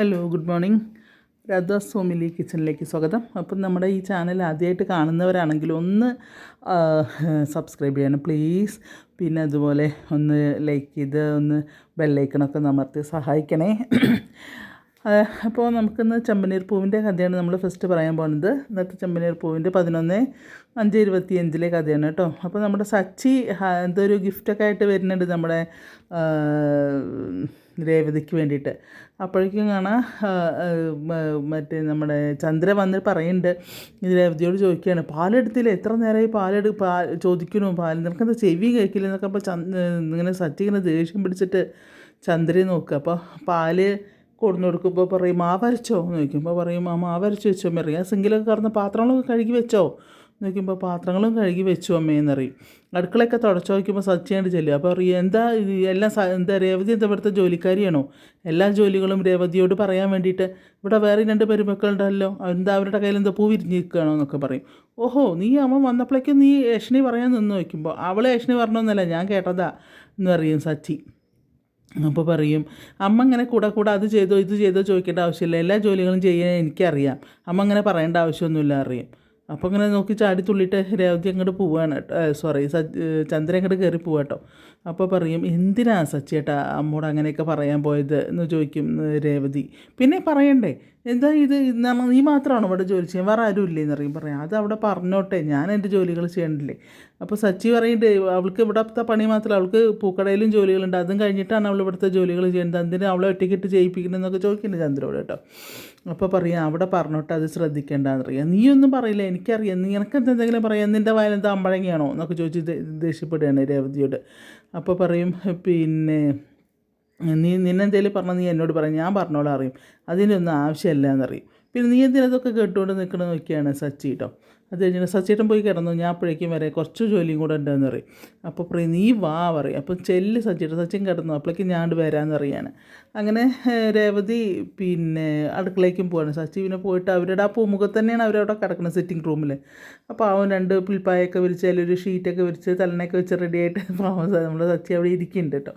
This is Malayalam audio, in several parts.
Hello good morning Radha Somili കിച്ചണിലേക്ക് സ്വാഗതം. അപ്പം നമ്മുടെ ഈ ചാനൽ ആദ്യമായിട്ട് കാണുന്നവരാണെങ്കിൽ ഒന്ന് സബ്സ്ക്രൈബ് ചെയ്യണം പ്ലീസ് പിന്നെ അതുപോലെ ഒന്ന് ലൈക്ക് ചെയ്ത് ഒന്ന് ബെല്ലൈക്കണൊക്കെ നമർത്തി സഹായിക്കണേ. അപ്പോൾ നമുക്കിന്ന് ചെമ്പനീർ പൂവിന്റെ കഥയാണ് നമ്മൾ ഫസ്റ്റ് പറയാൻ പോകുന്നത് ഇന്നത്തെ ചെമ്പനീർ പൂവിന്റെ പതിനൊന്ന് അഞ്ച് ഇരുപത്തി അഞ്ചിലെ കഥയാണ് കേട്ടോ. അപ്പോൾ നമ്മുടെ സച്ചി ഹ- എന്തോ ഒരു ഗിഫ്റ്റൊക്കെ ആയിട്ട് വരുന്നുണ്ട് നമ്മുടെ രേവതിക്ക് വേണ്ടിയിട്ട്. അപ്പോഴേക്കും കാണാം മറ്റേ നമ്മുടെ ചന്ദ്ര വന്ന് പറയുന്നുണ്ട് ഇത് രേവതിയോട് ചോദിക്കുകയാണ് പാലെടുത്തില്ല? എത്ര നേരമായി പാലെടു പാ ചോദിക്കണു പാൽ നിനക്കെന്താ ചെവി കേൾക്കില്ല? എന്നൊക്കെ അപ്പോൾ ചന്ദ് ഇങ്ങനെ സച്ചി ഇങ്ങനെ ദേഷ്യം പിടിച്ചിട്ട് ചന്ദ്രയെ നോക്കുക. അപ്പോൾ പാൽ കൊടുന്നു കൊടുക്കുമ്പോൾ പറയും മാവരച്ചോ എന്ന് ചോദിക്കുമ്പോൾ പറയും ആ മാവരച്ച് വെച്ചോ? മെറിയാ സിങ്കിലൊക്കെ കറന്ന് പാത്രങ്ങളൊക്കെ കഴുകി വെച്ചോ? എന്ന് ചോദിക്കുമ്പോൾ പാത്രങ്ങളും കഴുകി വെച്ചു അമ്മയെന്ന് അടുക്കളയൊക്കെ തുടച്ചു നോക്കുമ്പോൾ സത്യമായിട്ട് ചെല്ലും അപ്പോൾ അറിയാം എന്താ എല്ലാം എന്താ രേവതി എന്താ ഇവിടുത്തെ ജോലിക്കാരിയാണോ? എല്ലാ ജോലികളും രേവതിയോട് പറയാൻ വേണ്ടിയിട്ട് ഇവിടെ വേറെ രണ്ട് പെരുമക്കളുണ്ടല്ലോ. എന്താ അവരുടെ കയ്യിൽ എന്താ പൂ വിരിഞ്ഞിരിക്കുകയാണോ എന്നൊക്കെ പറയും. ഓഹോ നീ അമ്മ വന്നപ്പോഴേക്കും നീ ഏഷണി പറയാൻ നിന്ന് നോക്കുമ്പോൾ അവളെ ഏഷണി പറഞ്ഞൊന്നല്ല ഞാൻ കേട്ടതാ എന്ന് പറയും സച്ചി. അപ്പോൾ പറയും അമ്മ ഇങ്ങനെ കൂടെ കൂടെ അത് ചെയ്തോ ഇത് ചെയ്തോ ചോദിക്കേണ്ട ആവശ്യമില്ല. എല്ലാ ജോലികളും ചെയ്യാൻ എനിക്കറിയാം. അമ്മ അങ്ങനെ പറയേണ്ട ആവശ്യമൊന്നുമില്ല അറിയും അപ്പോൾ ഇങ്ങനെ നോക്കി ചാടി തുള്ളിയിട്ട് രേവതി അങ്ങോട്ട് പോവാണ് സോറി ചന്ദ്രൻ അങ്ങോട്ട് കയറി പോവാട്ടോ അപ്പോൾ പറയും എന്തിനാ സച്ചേട്ടാ അമ്മോട് അങ്ങനെയൊക്കെ പറയാൻ പോയത്? എന്ന് ചോദിക്കും രേവതി. പിന്നെ പറയണ്ടേ എന്താ ഇത്? നമ്മ നീ മാത്രമാണോ ഇവിടെ ജോലി ചെയ്യാൻ വേറെ ആരും ഇല്ലേ എന്നറിയും പറയാം അത് അവിടെ പറഞ്ഞോട്ടെ. ഞാൻ എന്റെ ജോലികൾ ചെയ്യണ്ടല്ലേ അപ്പോൾ സച്ചി പറയുന്നുണ്ട് അവൾക്ക് ഇവിടുത്തെ പണി മാത്രമല്ല അവൾക്ക് പൂക്കടയിലും ജോലികളുണ്ട്. അതും കഴിഞ്ഞിട്ടാണ് അവൾ ഇവിടുത്തെ ജോലികൾ ചെയ്യുന്നത്. അതിന് അവളെ ഒറ്റയ്ക്കിട്ട് ചെയ്യിപ്പിക്കണമെന്നൊക്കെ ചോദിക്കുന്നുണ്ട് ചന്ദ്രോട് കേട്ടോ. അപ്പോൾ പറയാം അവിടെ പറഞ്ഞോട്ടെ അത് ശ്രദ്ധിക്കേണ്ടതെന്ന് അറിയാം നീ ഒന്നും പറയില്ല എനിക്കറിയാം. നീ നിനക്ക് എന്തെങ്കിലും പറയാം നിന്റെ വയലെന്താ അമ്പഴങ്ങിയാണോ എന്നൊക്കെ ചോദിച്ച് ദേഷ്യപ്പെടുകയാണ് രേവതിയോട്. അപ്പോൾ പറയും പിന്നെ നീ നിന്നെന്തേലും പറഞ്ഞാൽ നീ എന്നോട് പറയും. ഞാൻ പറഞ്ഞോളാം അറിയും. അതിനൊന്നും ആവശ്യമില്ല എന്നറിയും. പിന്നെ നീ എന്തിനൊക്കെ കേട്ടുകൊണ്ട് നിൽക്കണമെന്ന് നോക്കിയാണ് സച്ചി കേട്ടോ അത് കഴിഞ്ഞ സച്ചേട്ടൻ പോയി കിടന്നു. ഞാൻ അപ്പോഴേക്കും വരെ കുറച്ച് ജോലിയും കൂടെ ഉണ്ടെന്ന് പറയും. അപ്പോൾ പറയും നീ വാ പറയും. അപ്പം ചെല്ല് സച്ചേട്ടൻ സച്ചിൻ കിടന്നു. അപ്പോഴേക്കും ഞാൻ വരാമെന്ന് അറിയാണ് അങ്ങനെ രേവതി പിന്നെ അടുക്കളേക്കും പോവാണ്. സച്ചി പിന്നെ പോയിട്ട് അവരുടെ ആ പൂമുഖത്ത് തന്നെയാണ് അവരവിടെ കിടക്കുന്നത് സിറ്റിംഗ് റൂമിൽ അപ്പോൾ അവൻ രണ്ട് പുൽപ്പായൊക്കെ വിരിച്ച് അതിലൊരു ഷീറ്റൊക്കെ വിരിച്ച് തലനൊക്കെ വെച്ച് റെഡിയായിട്ട് പാവം നമ്മുടെ സച്ചി അവിടെ ഇരിക്കുന്നുണ്ട് കേട്ടോ.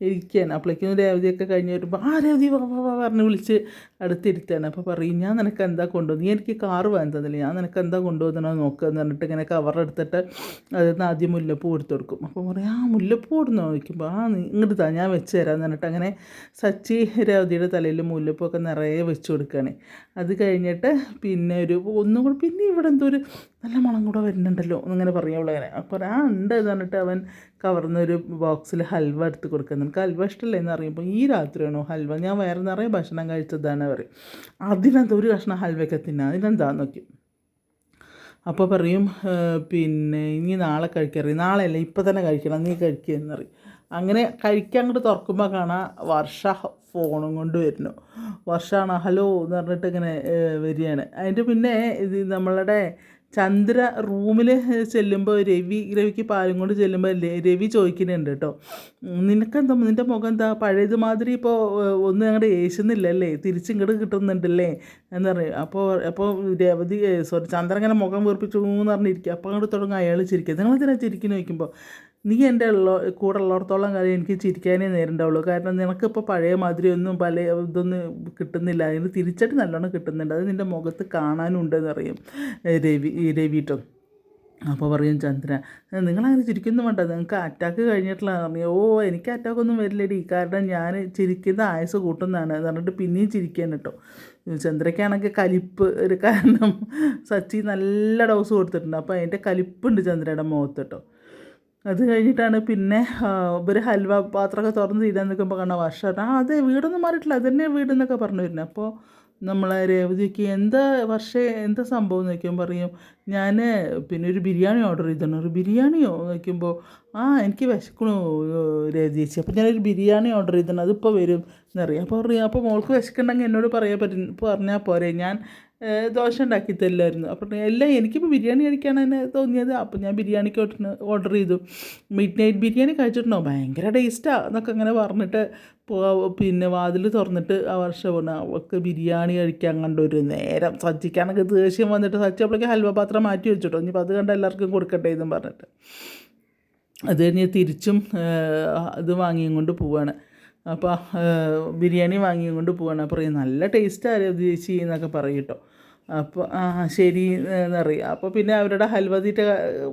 ഇരിക്കുകയാണ് അപ്പോഴേക്കും രേവതിയൊക്കെ കഴിഞ്ഞ് വരുമ്പോൾ ആ രേവതി വാ വാ പറഞ്ഞ് വിളിച്ച് അടുത്തിരുത്താണ് അപ്പോൾ പറയും ഞാൻ നിനക്ക് എന്താ കൊണ്ടുവന്നു നീ എനിക്ക് കാറ് വാങ്ങി തന്നില്ല? ഞാൻ നിനക്ക് എന്താ കൊണ്ടുവന്നോ നോക്കുക എന്ന് പറഞ്ഞിട്ട് ഇങ്ങനെ കവർ എടുത്തിട്ട് അതിൽ ആദ്യം മുല്ലപ്പൂ എടുത്ത് കൊടുക്കും. അപ്പോൾ പറയും ആ മുല്ലപ്പൂ ഇടുന്ന നോക്കുമ്പോൾ ആ ഇങ്ങോട്ട് താ ഞാൻ വെച്ച് തരാമെന്ന് പറഞ്ഞിട്ട് അങ്ങനെ സച്ചി രവതിയുടെ തലയിൽ മുല്ലപ്പൂ ഒക്കെ നിറയെ വെച്ച് കൊടുക്കുകയാണ്. അത് കഴിഞ്ഞിട്ട് പിന്നെ ഒരു ഒന്നും കൂടി പിന്നെ ഇവിടെ എന്തോ ഒരു നല്ല മണം കൂടെ വരുന്നുണ്ടല്ലോ എന്നിങ്ങനെ പറയും അങ്ങനെ. അപ്പോൾ ആ ഉണ്ട് എന്ന് പറഞ്ഞിട്ട് അവൻ കവർന്നൊരു ബോക്സിൽ ഹൽവ എടുത്ത് കൊടുക്കുക നിനക്ക് ഹൽവ ഇഷ്ടമല്ലേ എന്ന് അറിയുമ്പോൾ ഈ രാത്രിയാണോ ഹൽവ? ഞാൻ വേറെ നിറയെ ഭക്ഷണം കഴിച്ചതാണ് പറയും. അതിനെന്താ ഒരു കഷ്ണം ഹൽവയൊക്കെ തിന്നാം? അതിനെന്താന്ന് നോക്കി. അപ്പോൾ പറയും പിന്നെ ഇനി നാളെ കഴിക്കറി നാളെ അല്ല ഇപ്പം തന്നെ കഴിക്കണം. നീ കഴിക്കുക എന്നറി അങ്ങനെ കഴിക്കാൻ അങ്ങോട്ട് തുറക്കുമ്പോൾ കാണാം വർഷ ഫോണും കൊണ്ട് വരുന്നു. വർഷമാണ് ഹലോ എന്ന് പറഞ്ഞിട്ട് ഇങ്ങനെ വരികയാണ്. അതിന്റെ പിന്നെ ഇത് നമ്മളുടെ ചന്ദ്ര റൂമിൽ ചെല്ലുമ്പോൾ രവി രവിക്ക് പാലും കൊണ്ട് ചെല്ലുമ്പോൾ രവി ചോദിക്കുന്നുണ്ട് കേട്ടോ നിനക്കെന്താ നിന്റെ മുഖം എന്താ? പഴയത് മാതിരി ഇപ്പോൾ ഒന്നും അങ്ങോട്ട് ഏശുന്നില്ലല്ലേ? തിരിച്ചിങ്ങോട്ട് കിട്ടുന്നുണ്ടല്ലേ? എന്ന് പറയും. അപ്പോൾ അപ്പോൾ രവതി സോറി ചന്ദ്രൻ ഇങ്ങനെ മുഖം വീർപ്പിച്ചു എന്ന് പറഞ്ഞിരിക്കുക അപ്പോൾ അങ്ങോട്ട് തുടങ്ങും. അയാൾ ചിരിക്കുക നിങ്ങളെന്തിനാ ചിരിക്കുന്നു ചോദിക്കുമ്പോൾ നീ എന്റെ ഉള്ള കൂടെ ഉള്ളിടത്തോളം കാലം എനിക്ക് ചിരിക്കാനേ നേരണ്ടാവുള്ളൂ. കാരണം നിനക്കിപ്പോൾ പഴയ മാതിരി ഒന്നും പല ഇതൊന്നും കിട്ടുന്നില്ല. അതിന് തിരിച്ചിട്ട് നല്ലോണം കിട്ടുന്നുണ്ട്. അത് നിന്റെ മുഖത്ത് കാണാനുണ്ടെന്ന് അറിയും രവി രവിട്ടോ അപ്പോൾ പറയും ചന്ദ്ര നിങ്ങളങ്ങനെ ചിരിക്കുന്നു വേണ്ട. നിങ്ങൾക്ക് അറ്റാക്ക് കഴിഞ്ഞിട്ടുള്ള പറഞ്ഞു ഓ എനിക്ക് അറ്റാക്കൊന്നും വരില്ലടി. കാരണം ഞാൻ ചിരിക്കുന്ന ആയുസ് കൂട്ടുന്നതാണ്. എന്ന് പറഞ്ഞിട്ട് പിന്നെയും ചിരിക്കാൻ കേട്ടോ ചന്ദ്രയ്ക്കാണെങ്കിൽ കലിപ്പ് ഒരു കാരണം. സച്ചി നല്ല ഡോസ് കൊടുത്തിട്ടുണ്ട്. അപ്പോൾ അതിന്റെ കലിപ്പുണ്ട് ചന്ദ്രയുടെ മുഖത്ത് കേട്ടോ അത് കഴിഞ്ഞിട്ടാണ് പിന്നെ ഒരു ഹൽവ പാത്രമൊക്കെ തുറന്ന് തീരാൻ നിൽക്കുമ്പോൾ കാണാം വർഷം. ആ അതെ വീടൊന്നും മാറിയിട്ടില്ല. അതന്നെ വീടെന്നൊക്കെ പറഞ്ഞു വരുന്നത് അപ്പോൾ നമ്മളെ രേവതിക്ക് എന്താ വർഷേ എന്താ സംഭവം എന്ന് വയ്ക്കുമ്പോൾ പറയും ഞാൻ പിന്നെ ഒരു ബിരിയാണി ഓർഡർ ചെയ്തിരുന്നു ഒരു ബിരിയാണിയോ എന്ന് വയ്ക്കുമ്പോൾ ആ എനിക്ക് വിശക്കണു രേവതി ചേച്ചി. അപ്പോൾ ഞാനൊരു ബിരിയാണി ഓർഡർ ചെയ്തിരുന്നു അതിപ്പോൾ വരും എന്നറിയാം. അപ്പോൾ പറയും അപ്പോൾ മോൾക്ക് വിശക്കുണ്ടെങ്കിൽ എന്നോട് പറയാൻ പറ്റും പറഞ്ഞാൽ പോരെ. ഞാൻ ദോശ ഉണ്ടാക്കി തരില്ലായിരുന്നു അപ്പോൾ എല്ലാം എനിക്കിപ്പോൾ ബിരിയാണി കഴിക്കാനാണ് തോന്നിയത്. അപ്പോൾ ഞാൻ ബിരിയാണിക്ക് ഓർഡർ ചെയ്തു. മിഡ് നൈറ്റ് ബിരിയാണി കഴിച്ചിട്ടുണ്ടോ? ഭയങ്കര ടേസ്റ്റാണ് എന്നൊക്കെ അങ്ങനെ പറഞ്ഞിട്ട് പിന്നെ വാതിൽ തുറന്നിട്ട് ആ വർഷം പോണ അവൾക്ക് ബിരിയാണി കഴിക്കാൻ കണ്ട ഒരു നേരം സജ്ജിക്കാനൊക്കെ ദേഷ്യം വന്നിട്ട് സച്ചി അപ്പോഴേക്ക് ഹൽവ പാത്രം മാറ്റി വെച്ചിട്ടോ? ഇനിയിപ്പോൾ അത് കണ്ട് എല്ലാവർക്കും കൊടുക്കട്ടെ എന്നും പറഞ്ഞിട്ട്. അത് കഴിഞ്ഞ് തിരിച്ചും അത് വാങ്ങിയും കൊണ്ട് പോവാണ്. അപ്പോൾ ബിരിയാണി വാങ്ങിയും കൊണ്ട് പോവാണ്. പറയും നല്ല ടേസ്റ്റ് ചേച്ചി? എന്നൊക്കെ പറയും അപ്പോൾ ആ ശരി എന്നറിയാം അപ്പോൾ പിന്നെ അവരുടെ ഹൽവ തീറ്റ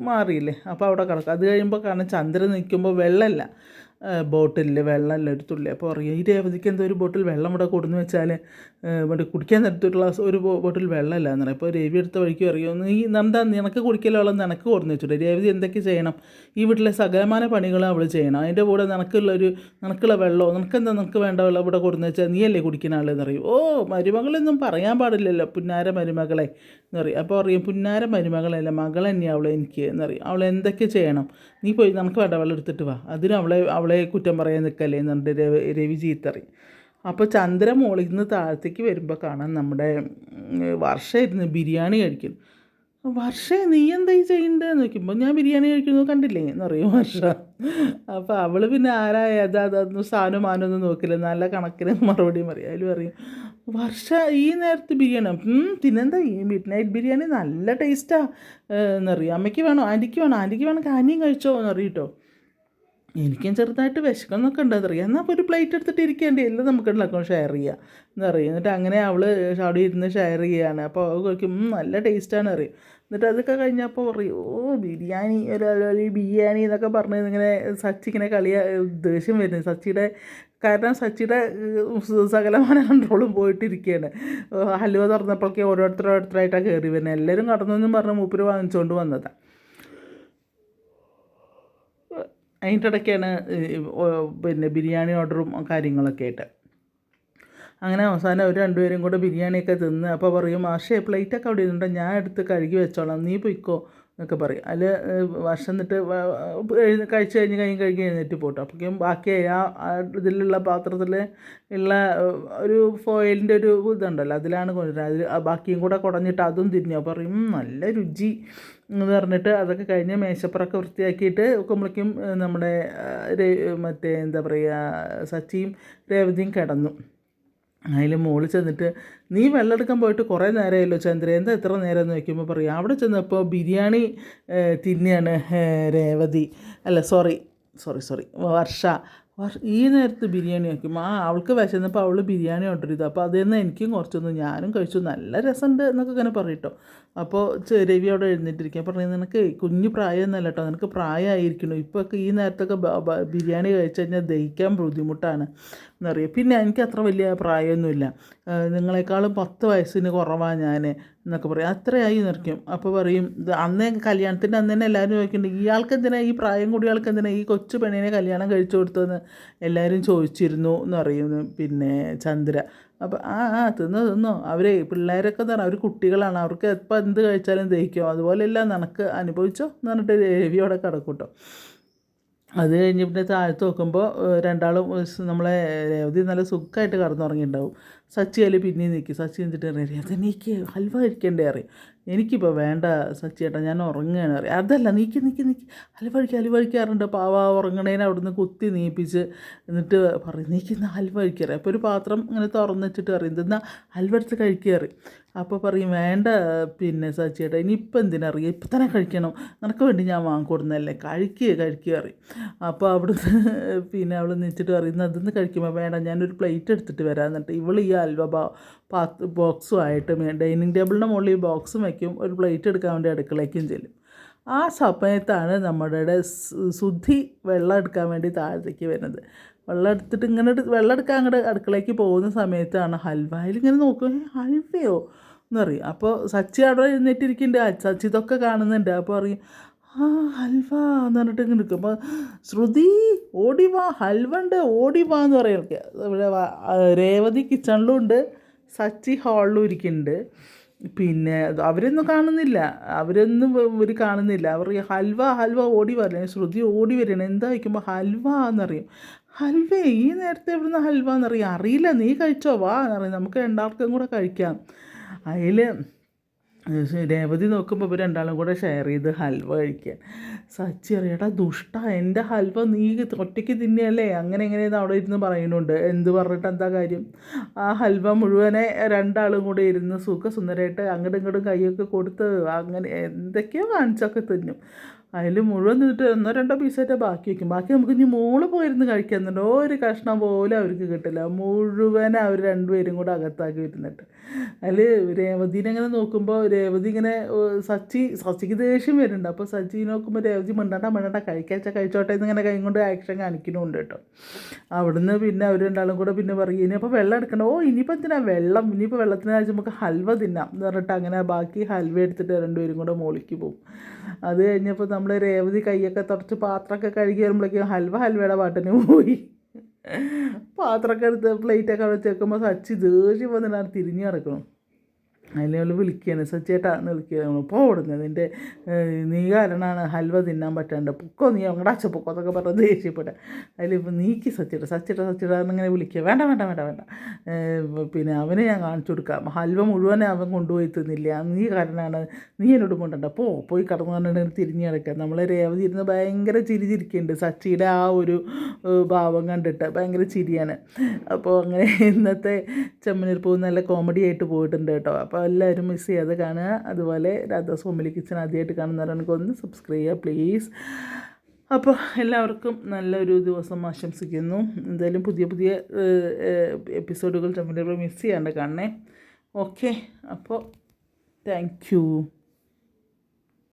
മാറിയില്ലേ? അപ്പോൾ അവിടെ കിടക്കും അത് കഴിയുമ്പോൾ കാരണം ചന്ദ്രൻ നിൽക്കുമ്പോൾ വെള്ളമല്ല ബോട്ടിലിൽ വെള്ളമല്ല ഒരു തുള്ളി. അപ്പോൾ പറയും ഈ രേവതിക്ക് എന്തോ ഒരു ബോട്ടിൽ വെള്ളം ഇവിടെ കൊടുന്ന് വെച്ചാൽ ഇവിടെ കുടിക്കാൻ നേരത്തുള്ള ഒരു ബോ- ബോട്ടിൽ വെള്ളമല്ല എന്ന് പറയും. അപ്പോൾ രേവി എടുത്ത വഴിക്ക് പറയും നീ എന്താ നിനക്ക് കുടിക്കൽ വെള്ളം നിനക്ക് കൊടുന്ന് വെച്ചിട്ട് രേവതി എന്തൊക്കെ ചെയ്യണം? ഈ വീട്ടിലെ സകലമാന പണികൾ അവൾ ചെയ്യണം. അതിന്റെ കൂടെ നിനക്കുള്ള ഒരു നിനക്കുള്ള വെള്ളമോ? നിനക്കെന്താ നിനക്ക് വേണ്ട വെള്ളം ഇവിടെ കൊടുന്ന് വെച്ചാൽ നീയല്ലേ കുടിക്കുന്ന ആളെന്ന് പറയും. ഓ മരുമകളൊന്നും പറയാൻ പാടില്ലല്ലോ പുന്നാര മരുമകളെ. എന്ന് പറയും. അപ്പോൾ പറയും പുന്നാര മരുമകളല്ല മകൾ തന്നെയാണ് അവൾ എനിക്ക്. എന്ന് പറയും. അവൾ എന്തൊക്കെ ചെയ്യണം? നീ പോയി നമുക്ക് വേണ്ട വെള്ളം എടുത്തിട്ട് വാ. അതിന് അവളെ അവളെ കുറ്റം പറയാൻ നിൽക്കല്ലേ എന്ന് പറഞ്ഞിട്ട് രവി രവി ചീത്തറി അപ്പോൾ ചന്ദ്ര മുകളിൽ നിന്ന് താഴത്തേക്ക് വരുമ്പോൾ കാണാൻ നമ്മുടെ ഉം, വർഷ ഇരുന്ന് ബിരിയാണി കഴിക്കുന്നു. വർഷ നീ എന്താ ഈ ചെയ്യണ്ടേന്ന് നോക്കുമ്പോൾ ഞാൻ ബിരിയാണി കഴിക്കുന്നു കണ്ടില്ലേ എന്ന് പറയും വർഷ. അപ്പോൾ അവൾ പിന്നെ ആരാ ഏതാ അതൊന്നും സാധനം മാനൊന്നും നോക്കില്ല. നല്ല കണക്കിന് മറുപടിയും പറയും. അതിൽ പറയും വർഷ ഈ നേരത്ത് ബിരിയാണി. തിന്നെന്താ ഈ മിഡ് നൈറ്റ് ബിരിയാണി നല്ല ടേസ്റ്റാ എന്നറിയാം അമ്മയ്ക്ക് വേണോ ആന്റിക്ക് വേണോ? ആന്റിക്ക് വേണമെങ്കിൽ ആന്റിയും കഴിച്ചോ എന്നറിയിട്ടോ എനിക്കും ചെറുതായിട്ട് വിശക്കുന്നൊക്കെ ഉണ്ട് അതറിയാം എന്നാൽ ഒരു പ്ലേറ്റ് എടുത്തിട്ട് ഇരിക്കേണ്ടി എല്ലാം നമുക്ക് ഉണ്ടാക്കും ഷെയർ ചെയ്യുക എന്നറിയാം എന്നിട്ട് അങ്ങനെ അവൾ അവിടെ ഇരുന്ന് ഷെയർ ചെയ്യുകയാണ് അപ്പോൾ കഴിക്കും. നല്ല ടേസ്റ്റാണ് അറിയും എന്നിട്ട് അതൊക്കെ കഴിഞ്ഞപ്പോൾ പറയും ഓ ബിരിയാണി ഒരു ഒരു ബിരിയാണി എന്നൊക്കെ പറഞ്ഞ് ഇങ്ങനെ സച്ചിങ്ങനെ കളിയാ ദേഷ്യം വരുന്നത് സച്ചിയുടെ കാരണം സച്ചിയുടെ സകലമാന കൺട്രോളും പോയിട്ടിരിക്കുകയാണ് ഹലുവ തുറന്നപ്പോഴൊക്കെ ഓരോരുത്തർ ഓരോരുത്തരായിട്ടാണ് കയറി വരുന്നത് എല്ലാവരും കടന്നൊന്നും പറഞ്ഞ് മൂപ്പര് വാങ്ങിച്ചുകൊണ്ട് വന്നതാണ് അതിന്റെ ഇടയ്ക്കാണ് പിന്നെ ബിരിയാണി ഓർഡറും കാര്യങ്ങളൊക്കെ ആയിട്ട്. അങ്ങനെ അവസാനം അവർ രണ്ടുപേരും കൂടെ ബിരിയാണിയൊക്കെ തിന്ന് അപ്പോൾ പറയും മാഷേ പ്ലേറ്റൊക്കെ അവിടെ ഇരുന്നുണ്ടോ ഞാൻ എടുത്ത് കഴുകി വെച്ചോളാം നീ പൊയ്ക്കോ എന്നൊക്കെ പറയും. അതിൽ വർഷം എന്നിട്ട് കഴിച്ചു കഴിഞ്ഞ് കഴിഞ്ഞ് കഴുകി എഴുന്നേറ്റ് പോട്ടോ. അപ്പോഴേക്കും ബാക്കി ആ ഇതിലുള്ള പാത്രത്തിൽ ഉള്ള ഒരു ഫോയിലിന്റെ ഒരു ഇതുണ്ടല്ലോ അതിലാണ് കൊണ്ടുവരുന്നത്. അതിൽ ബാക്കിയും കൂടെ കുടഞ്ഞിട്ട് അതും തിരിഞ്ഞു. പറയും നല്ല രുചി എന്ന് പറഞ്ഞിട്ട് അതൊക്കെ കഴിഞ്ഞ് മേശപ്പുറമൊക്കെ വൃത്തിയാക്കിയിട്ട് വെക്കുമ്പോഴേക്കും ഏഹ്, നമ്മുടെ മറ്റേ എന്താ പറയുക സച്ചിയും രേവതിയും കിടന്നു. അതിൽ മുകളിൽ ചെന്നിട്ട് നീ വെള്ളമെടുക്കാൻ പോയിട്ട് കുറേ നേരമായല്ലോ ചന്ദ്ര എന്താ എത്ര നേരം എന്ന് വയ്ക്കുമ്പോൾ പറയും അവിടെ ചെന്നപ്പോൾ ബിരിയാണി തിന്നെയാണ് രേവതി അല്ല സോറി സോറി സോറി വർഷ ഈ നേരത്ത് ബിരിയാണി വയ്ക്കും ആ അവൾക്ക് വിശന്നപ്പോൾ അവൾ ബിരിയാണി ഓർഡർ ചെയ്തു. അപ്പോൾ അതിൽ എനിക്കും കുറച്ചൊന്ന് ഞാനും കഴിച്ചു. നല്ല രസമുണ്ട് എന്നൊക്കെ ഇങ്ങനെ പറയട്ടോ. അപ്പോൾ രവി അവിടെ എഴുന്നേറ്റിരിക്കുക പറഞ്ഞു നിനക്ക് കുഞ്ഞു പ്രായമൊന്നുമല്ല കേട്ടോ നിനക്ക് പ്രായമായിരിക്കണം. ഇപ്പോഴൊക്കെ ഈ നേരത്തൊക്കെ ബിരിയാണി കഴിച്ചു കഴിഞ്ഞാൽ ദഹിക്കാൻ ബുദ്ധിമുട്ടാണ്. എന്നറിയാം. പിന്നെ എനിക്ക് അത്ര വലിയ പ്രായമൊന്നുമില്ല. നിങ്ങളെക്കാളും പത്ത് വയസ്സിന് കുറവാണ് ഞാൻ എന്നൊക്കെ പറയും. അത്രയായി നിറയ്ക്കും അപ്പോൾ പറയും ഇത് അന്നേ കല്യാണത്തിന്റെ അന്ന് തന്നെ എല്ലാവരും ചോദിക്കുന്നുണ്ട് ഇയാൾക്ക് എന്തിനാണ് ഈ പ്രായം കൂടിയ ആൾക്ക് എന്തിനാ ഈ കൊച്ചു പെണ്ണിനെ കല്യാണം കഴിച്ചു കൊടുത്തതെന്ന്? എല്ലാവരും ചോദിച്ചിരുന്നു എന്ന് പറയുന്നു. പിന്നെ ചന്ദ്ര. അപ്പോൾ ആ ആ തിന്നോ തിന്നോ. അവർ പിള്ളേരൊക്കെ എന്ന് പറഞ്ഞാൽ അവർ കുട്ടികളാണ്. അവർക്ക് എപ്പോൾ എന്ത് കഴിച്ചാലും ദഹിക്കും. അതുപോലെയല്ല നിനക്ക് അനുഭവിച്ചോ? എന്ന് പറഞ്ഞിട്ട് രവിയോടെ കിടക്കൂട്ടോ അത് കഴിഞ്ഞ് പിന്നെ താഴത്ത് നോക്കുമ്പോൾ രണ്ടാളും നമ്മളെ രേവതി നല്ല സുഖമായിട്ട് കടന്നുറങ്ങിയിട്ടുണ്ടാവും. സച്ചി അതിൽ പിന്നെയും നിൽക്കും സച്ചി എന്നിട്ട് അറിയാം അതെ നീക്ക് ഹൽവ കഴിക്കണ്ടേ അറിയാം എനിക്കിപ്പോൾ വേണ്ട സച്ചി ഏട്ടാ ഞാൻ ഉറങ്ങുകയാണ് അറിയാം അതല്ല നീക്കി നീക്കി നീക്കി. ഹൽവ കഴിക്കുക ഹൽവ കഴിക്കാറുണ്ട്. പാവ ഉറങ്ങണേനെ അവിടുന്ന് കുത്തി നീപ്പിച്ച് എന്നിട്ട് പറയും നീക്കുന്ന ഹൽവ കഴിക്കാറ് അപ്പോൾ ഒരു പാത്രം ഇങ്ങനെ തുറന്നിട്ടിട്ട് പറയും ഇതെന്നാ ഹൽവ എടുത്ത് കഴിക്കാറ് അപ്പോൾ പറയും വേണ്ട പിന്നെ സച്ചി സച്ചിയേട്ടാ ഇനിയിപ്പോൾ എന്തിനറിയാം ഇപ്പം തന്നെ കഴിക്കണം. നിനക്ക് വേണ്ടി ഞാൻ വാങ്ങിക്കൊടുന്നതല്ലേ. കഴിക്കുക കഴിക്കുക അറിയും അപ്പോൾ അവിടുന്ന് പിന്നെ അവൾ നിന്നിട്ട് അറിയുന്നത് "ഇന്ന് അതൊന്ന് കഴിക്കുമ്പോൾ വേണ്ട ഞാനൊരു പ്ലേറ്റ് എടുത്തിട്ട് വരാം എന്നിട്ട് ഇവൾ ഈ അൽവ ബാ പാത്ത് ബോക്സും ആയിട്ട് ഡൈനിങ് ടേബിളിന്റെ മുകളിൽ ബോക്സും വയ്ക്കും ഒരു പ്ലേറ്റ് എടുക്കാൻ വേണ്ടി അടുക്കളയ്ക്കും ചെല്ലും. ആ സമയത്താണ് നമ്മുടെ ശുദ്ധി വെള്ളം എടുക്കാൻ വേണ്ടി താഴത്തേക്ക് വരുന്നത്. വെള്ളം എടുത്തിട്ട് ഇങ്ങനെ വെള്ളം എടുക്കാൻ അങ്ങോട്ട് അടുക്കളയ്ക്ക് പോകുന്ന സമയത്താണ് ഹൽവയിൽ ഇങ്ങനെ നോക്കും. "ഏ, ഹൽവയോ? എന്നറിയും അപ്പോൾ സച്ചി അവിടെ എഴുന്നേറ്റിരിക്കുന്നുണ്ട്. സച്ചി ഇതൊക്കെ കാണുന്നുണ്ട്. അപ്പോൾ പറയും ആ ഹൽവ എന്ന് പറഞ്ഞിട്ട് ഇങ്ങനെ നിൽക്കും. അപ്പോൾ ശ്രുതി ഓടി വാ ഹൽവ ഉണ്ട് ഓടി വാ എന്ന് പറയുക ഇവിടെ രേവതി കിച്ചണിലും ഉണ്ട് സച്ചി ഹാളിലും ഇരിക്കുന്നുണ്ട്. പിന്നെ അവരൊന്നും കാണുന്നില്ല. അവരൊന്നും ഇവർ കാണുന്നില്ല. അവർ ഹൽവ ഹൽവ ഓടി വരണേ ശ്രുതി ഓടി വരണം എന്താ വയ്ക്കുമ്പോൾ ഹൽവ എന്നറിയും ഹൽവ ഈ നേരത്തെ എവിടുന്ന് ഹൽവ എന്നറിയാം അറിയില്ല നീ കഴിച്ചോ വാ എന്നറിയാം നമുക്ക് രണ്ടാൾക്കും കൂടെ കഴിക്കാം. അതിൽ രേവതി നോക്കുമ്പോൾ ഇവർ രണ്ടാളും കൂടെ ഷെയർ ചെയ്ത് ഹൽവ കഴിക്കാൻ. സച്ചി അറിയടാ ദുഷ്ട എന്റെ ഹൽവ നീ ഒറ്റയ്ക്ക് തിന്നെയല്ലേ? അങ്ങനെ എങ്ങനെയാണ് അവിടെ ഇരുന്ന് പറയുന്നുണ്ട്. എന്ത് പറഞ്ഞിട്ട് എന്താ കാര്യം? ആ ഹൽവ മുഴുവനെ രണ്ടാളും കൂടെ ഇരുന്ന് സുഖസുന്ദരമായിട്ട് അങ്ങോട്ടും ഇങ്ങോട്ടും കൈയൊക്കെ കൊടുത്ത് അങ്ങനെ എന്തൊക്കെയോ കാണിച്ചൊക്കെ തിന്നും. അതിൽ മുഴുവൻ നിന്നിട്ട് ഒന്നോ രണ്ടോ പീസായിട്ട് ബാക്കി വയ്ക്കും ബാക്കി നമുക്ക് ഇനി മോൾ പോയിരുന്ന് കഴിക്കുന്നുണ്ട് ഒരു കഷ്ണം പോലും അവർക്ക് കിട്ടില്ല. മുഴുവൻ അവർ രണ്ടുപേരും കൂടെ അകത്താക്കി വരുന്നുണ്ട് അതിൽ രേവതിനെ ഇങ്ങനെ നോക്കുമ്പോൾ രേവതി ഇങ്ങനെ സച്ചി സച്ചിക്ക് ദേഷ്യം വരുന്നുണ്ട്. അപ്പോൾ സച്ചി നോക്കുമ്പോൾ രേവതി മിണ്ടണ്ട മിണ്ടണ്ട കഴിക്കാച്ച കഴിച്ചോട്ടെ എന്നിങ്ങനെ കൈ കൊണ്ട് ആക്ഷൻ കാണിക്കുന്നുണ്ട് കേട്ടോ. അവിടുന്ന് പിന്നെ അവർ രണ്ടാളും കൂടെ പിന്നെ പറയും ഇനിയിപ്പോൾ വെള്ളം എടുക്കണം ഓ ഇനിയിപ്പോൾ എന്തിനാ വെള്ളം? ഇനിയിപ്പോൾ വെള്ളത്തിന് ആഴ്ച നമുക്ക് ഹൽവ തിന്നാം. എന്ന് പറഞ്ഞിട്ട് അങ്ങനെ ബാക്കി ഹൽവ എടുത്തിട്ട് രണ്ടുപേരും കൂടെ മോളിക്ക് പോകും. അത് കഴിഞ്ഞപ്പോൾ നമ്മൾ രേവതി കൈയൊക്കെ തുടച്ച് പാത്രമൊക്കെ കഴുകി വരുമ്പോഴേക്കും ഹൽവ ഹൽവയുടെ പാട്ടിന് പോയി. പാത്രമൊക്കെ എടുത്ത് പ്ലേറ്റൊക്കെ അവിടെ വെക്കുമ്പോൾ സച്ചി ദേഷ്യം വന്നിട്ടാണ് തിരിഞ്ഞു കിടക്കണം അതിൽ അവൾ വിളിക്കുകയാണ്. സച്ചേട്ടാ എന്ന് വിളിക്കുകയാണ് ഓടുന്നത് നിന്റെ നീ കാരണമാണ് ഹൽവ തിന്നാൻ പറ്റാണ്ട്. പൊക്കോ നീ അങ്ങടെ അച്ഛ പൊക്കോ എന്നൊക്കെ പറഞ്ഞ് ദേഷ്യപ്പെട്ടെ. അതിലിപ്പോൾ നീക്കി സച്ചേട്ട സച്ചേട്ട സച്ചേട്ട എന്നിങ്ങനെ വിളിക്കുക. വേണ്ട വേണ്ട വേണ്ട വേണ്ട. പിന്നെ അവനെ ഞാൻ കാണിച്ചു കൊടുക്കാം. ഹൽവ മുഴുവനെ അവൻ കൊണ്ടുപോയി തിന്നില്ല? നീ കാരണമാണ് നീ എന്നോട് കൊണ്ടണ്ട പോ പോയി കടന്നു പറഞ്ഞിട്ട് തിരിഞ്ഞ് കിടക്കുക നമ്മളെ രേവതി ഇരുന്ന് ഭയങ്കര ചിരി ചിരിക്കുന്നുണ്ട് സച്ചിയുടെ ആ ഒരു ഭാവം കണ്ടിട്ട് ഭയങ്കര ചിരിയാണ്. അപ്പോൾ അങ്ങനെ ഇന്നത്തെ ചെമ്മനീർ പൂ നല്ല കോമഡി ആയിട്ട് പോയിട്ടുണ്ട് കേട്ടോ. അപ്പോൾ എല്ലാവരും മിസ് ചെയ്യാതെ കാണുക. അതുപോലെ രാധാസ് ഹോമിലി കിച്ചൺ ആദ്യമായിട്ട് കാണുന്നവരാണെങ്കിൽ ഒന്ന് സബ്സ്ക്രൈബ് ചെയ്യുക പ്ലീസ് അപ്പോൾ എല്ലാവർക്കും നല്ലൊരു ദിവസം ആശംസിക്കുന്നു. എന്തായാലും പുതിയ പുതിയ എപ്പിസോഡുകൾ ചെമ്മനീർ മിസ് ചെയ്യാണ്ട് കാണണേ. ഓക്കെ അപ്പോൾ താങ്ക്